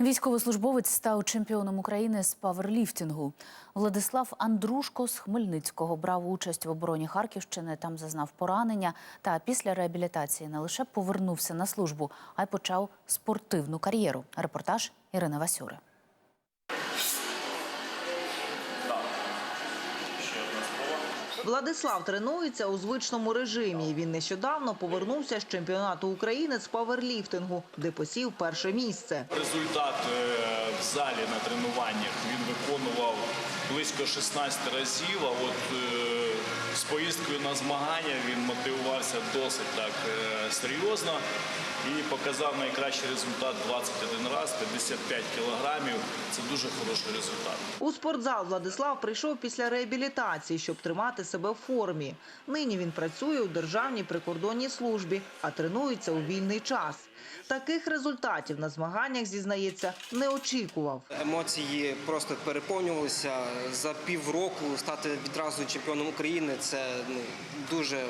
Військовослужбовець став чемпіоном України з паверліфтингу. Владислав Андрушко з Хмельницького брав участь в обороні Харківщини. Там зазнав поранення та після реабілітації не лише повернувся на службу, а й почав спортивну кар'єру. Репортаж Ірини Васюри. Владислав тренується у звичному режимі. Він нещодавно повернувся з чемпіонату України з паверліфтингу, де посів перше місце. Результат е, в залі на тренуваннях він виконував близько 16 разів. А от е, поїздкою на змагання він мотивувався досить так е, серйозно і показав найкращий результат 21 раз, 55 кілограмів. Це дуже хороший результат. У спортзал Владислав прийшов після реабілітації, щоб тримати себе в формі. Нині він працює у державній прикордонній службі, а тренується у вільний час. Таких результатів на змаганнях зізнається не очікував. Емоції просто переповнювалися. За півроку стати відразу чемпіоном України це ну, дуже,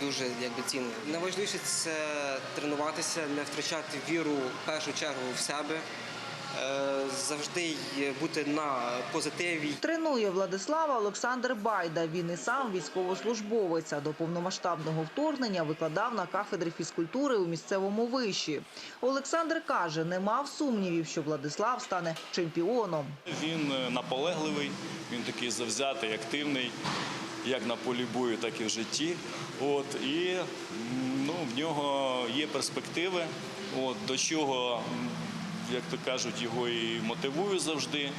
дуже якби, цінно. Найважливіше це тренуватися, не втрачати віру в першу чергу в себе, завжди бути на позитиві. Тренує Владислава Олександр Байда. Він і сам військовослужбовець. а До повномасштабного вторгнення викладав на кафедрі фізкультури у місцевому виші. Олександр каже, не мав сумнівів, що Владислав стане чемпіоном. Він е, наполегливий, він такий завзятий, активний, як на полі бою, так і в житті. От, і ну, в нього є перспективи, от, до чого, як то кажуть, його і мотивую завжди.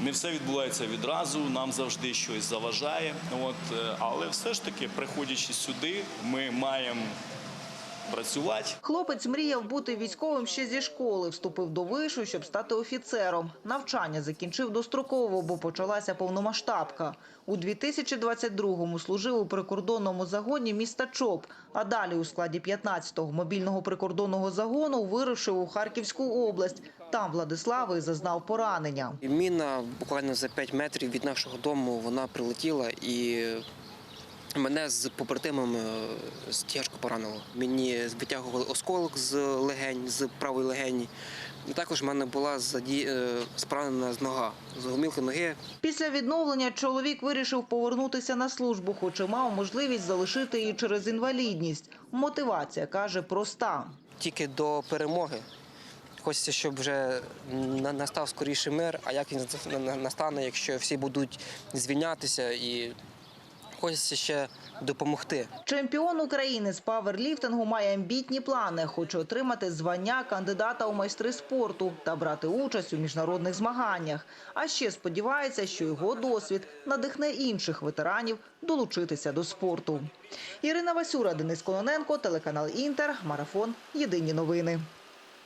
Не все відбувається відразу, нам завжди щось заважає. От, е, але все ж таки, приходячи сюди, ми маємо працювати. Хлопець мріяв бути військовим ще зі школи. Вступив до вишу, щоб стати офіцером. Навчання закінчив достроково, бо почалася повномасштабка. У 2022-му служив у прикордонному загоні міста Чоп, а далі у складі 15-го мобільного прикордонного загону вирушив у Харківську область. Там Владислав і зазнав поранення. Міна буквально за 5 метрів від нашого дому вона прилетіла і мене з побратимом е, тяжко поранило. Мені витягували осколок з легень, з правої легені. Також в мене була е, з нога, з гомілки ноги. Після відновлення чоловік вирішив повернутися на службу, хоч і мав можливість залишити її через інвалідність. Мотивація, каже, проста. Тільки до перемоги. Хочеться, щоб вже настав скоріше мир, а як він на- на- настане, якщо всі будуть звільнятися і хочеться ще допомогти. Чемпіон України з паверліфтингу має амбітні плани. Хоче отримати звання кандидата у майстри спорту та брати участь у міжнародних змаганнях. А ще сподівається, що його досвід надихне інших ветеранів долучитися до спорту. Ірина Васюра, Денис Кононенко, телеканал Інтер, марафон. Єдині новини.